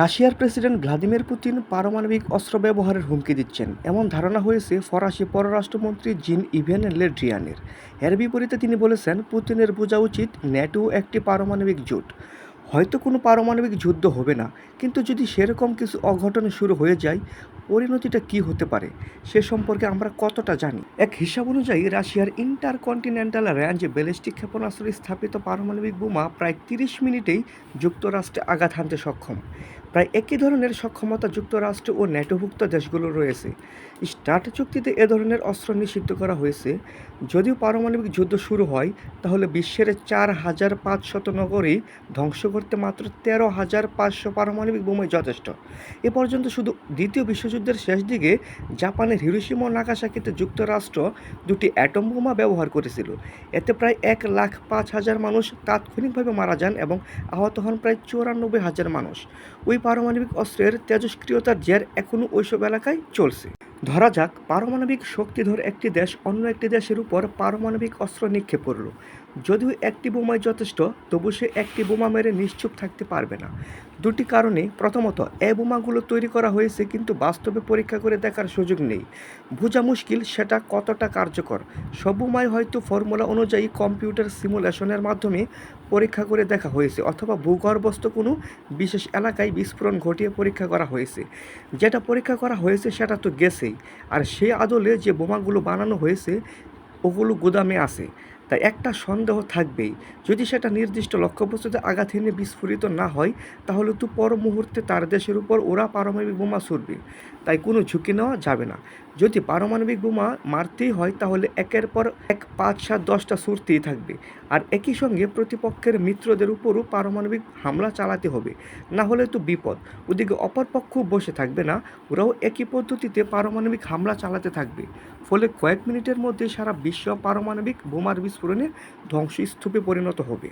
রাশিয়ার president Vladimir Putin পারমাণবিক অস্ত্র ব্যবহারের হুমকি দিচ্ছেন। এমন ধারণা হয়েছে ফরাসি পররাষ্ট্রমন্ত্রী জিন ইভেন লেড্রিয়ানের। এর বিপরীতে তিনি বলেছেন, পুতিনের বোঝা উচিত ন্যাটো একটি পারমাণবিক জোট। হয়তো কোনো পারমাণবিক যুদ্ধ হবে না, কিন্তু যদি সেরকম কিছু অঘটন শুরু হয়ে যায়, পরিণতিটা কি হতে পারে সে সম্পর্কে আমরা কতটা জানি? এক হিসাব অনুযায়ী, রাশিয়ার ইন্টারকন্টিনেন্টাল রেঞ্জ ব্যালিস্টিক ক্ষেপণাস্ত্রে স্থাপিত পারমাণবিক বোমা প্রায় তিরিশ মিনিটেই যুক্তরাষ্ট্রে আঘাত হানতে সক্ষম। প্রায় একই ধরনের সক্ষমতা যুক্তরাষ্ট্র ও ন্যাটোভুক্ত দেশগুলো রয়েছে। স্টার্ট চুক্তিতে এ ধরনের অস্ত্র নিষিদ্ধ করা হয়েছে। যদিও পারমাণবিক যুদ্ধ শুরু হয়, তাহলে বিশ্বের চার হাজার পাঁচশত নগরী ধ্বংস করতে মাত্র তেরো হাজার পাঁচশো পারমাণবিক বোমাই যথেষ্ট। এ পর্যন্ত শুধু দ্বিতীয় বিশ্বযুদ্ধের শেষ দিকে জাপানের হিরোশিমা ও যুক্তরাষ্ট্র দুটি অ্যাটম বোমা ব্যবহার করেছিল। এতে প্রায় এক লাখ পাঁচ হাজার মানুষ তাৎক্ষণিকভাবে মারা যান এবং আহত হন প্রায় চুরানব্বই হাজার মানুষ। ওই পারমাণবিক অস্ত্রের তেজস্ক্রিয়তার জের এখনও ওইসব এলাকায় চলছে। ধরা যাক, পারমাণবিক শক্তিধর একটি দেশ অন্য একটি দেশের উপর পারমাণবিক অস্ত্র নিক্ষেপ করল। যদিও একটি বোমায় যথেষ্ট, তবু সে একটি বোমা মেরে নিশ্চুপ থাকতে পারবে না। দুটি কারণে প্রথমত, এ বোমাগুলো তৈরি করা হয়েছে কিন্তু বাস্তবে পরীক্ষা করে দেখার সুযোগ নেই। বোঝা মুশকিল সেটা কতটা কার্যকর। সব বোমায় হয়তো ফর্মুলা অনুযায়ী কম্পিউটার সিমুলেশনের মাধ্যমে পরীক্ষা করে দেখা হয়েছে অথবা ভূগর্ভস্থ কোনো বিশেষ এলাকায় বিস্ফোরণ ঘটিয়ে পরীক্ষা করা হয়েছে। যেটা পরীক্ষা করা হয়েছে সেটা তো গেছেই। আর সে আদলে যে বোমাগুলো বানানো হয়েছে, ওগুলো গুদামে আছে। তাই একটা সন্দেহ থাকবেই। যদি সেটা নির্দিষ্ট লক্ষ্যবস্তুতে আঘাত এনে বিস্ফোরিত না হয়, তাহলে তো পর মুহূর্তে তার দেশের উপর ওরা পারমাণবিক বোমা ছুড়বে। তাই কোনো ঝুঁকি নেওয়া যাবে না। যদি পারমাণবিক বোমা মারতেই হয়, তাহলে একের পর এক পাঁচ সাত দশটা ছুটতেই থাকবে। আর একই সঙ্গে প্রতিপক্ষের মিত্রদের উপরও পারমাণবিক হামলা চালাতে হবে। না হলে তো বিপদ। ওদিকে অপরপক্ষ বসে থাকবে না, ওরাও একই পদ্ধতিতে পারমাণবিক হামলা চালাতে থাকবে। ফলে কয়েক মিনিটের মধ্যে সারা বিশ্ব পারমাণবিক বোমার বিস্ফোরণে ধ্বংসস্তূপে পরিণত হবে।